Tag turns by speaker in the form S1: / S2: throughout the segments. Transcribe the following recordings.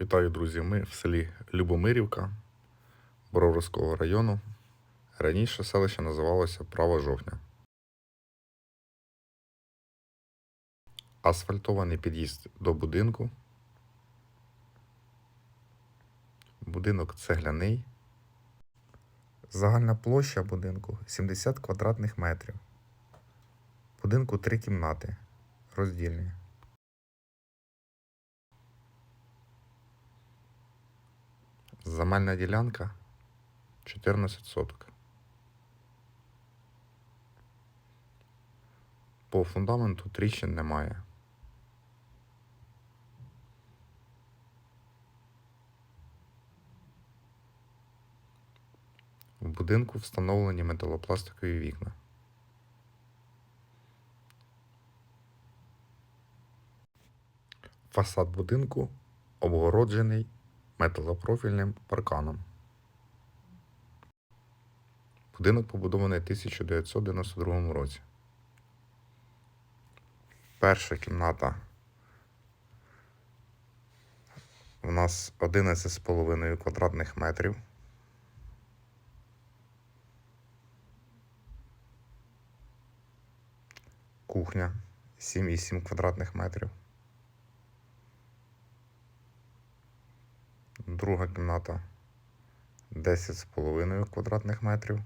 S1: Вітаю, друзі! Ми в селі Любомирівка Броварського району. Раніше селище називалося Право Жовтня. Асфальтований під'їзд до будинку. Будинок цегляний. Загальна площа будинку 70 квадратних метрів. Будинку три кімнати. Роздільні. Земельна ділянка 14 соток. По фундаменту тріщин немає. В будинку встановлені металопластикові вікна. Фасад будинку обгороджений металопрофільним парканом. Будинок побудований в 1992 році. Перша кімната у нас 11,5 квадратних метрів. Кухня 7,7 квадратних метрів. Друга кімната 10,5 квадратних метрів.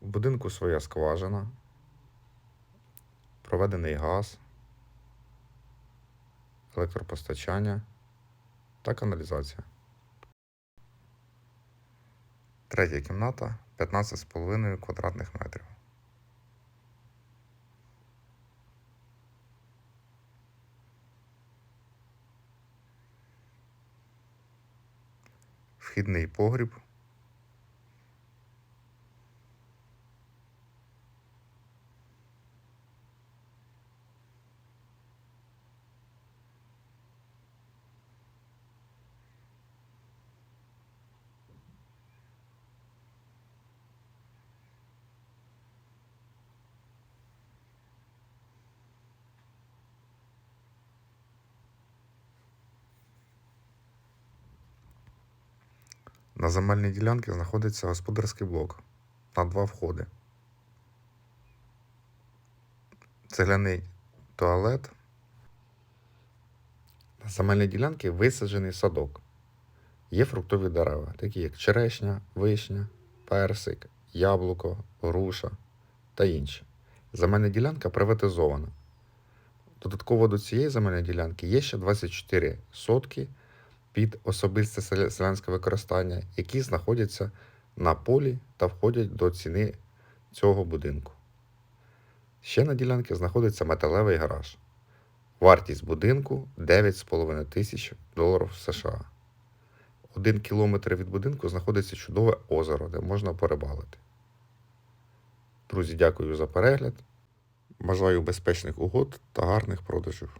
S1: У будинку своя скважина, проведений газ, електропостачання та каналізація. Третя кімната 15,5 квадратних метрів. Вхідний погріб. На земельній ділянці знаходиться господарський блок на два входи. Цегляний туалет. На земельній ділянці висаджений садок. Є фруктові дерева, такі як черешня, вишня, персик, яблуко, груша та інші. Земельна ділянка приватизована. Додатково до цієї земельної ділянки є ще 24 сотки під особисте селянське використання, які знаходяться на полі та входять до ціни цього будинку. Ще на ділянці знаходиться металевий гараж. Вартість будинку 9,5 тисяч доларів США. Один кілометр від будинку знаходиться чудове озеро, де можна порибалити. Друзі, дякую за перегляд. Бажаю безпечних угод та гарних продажів.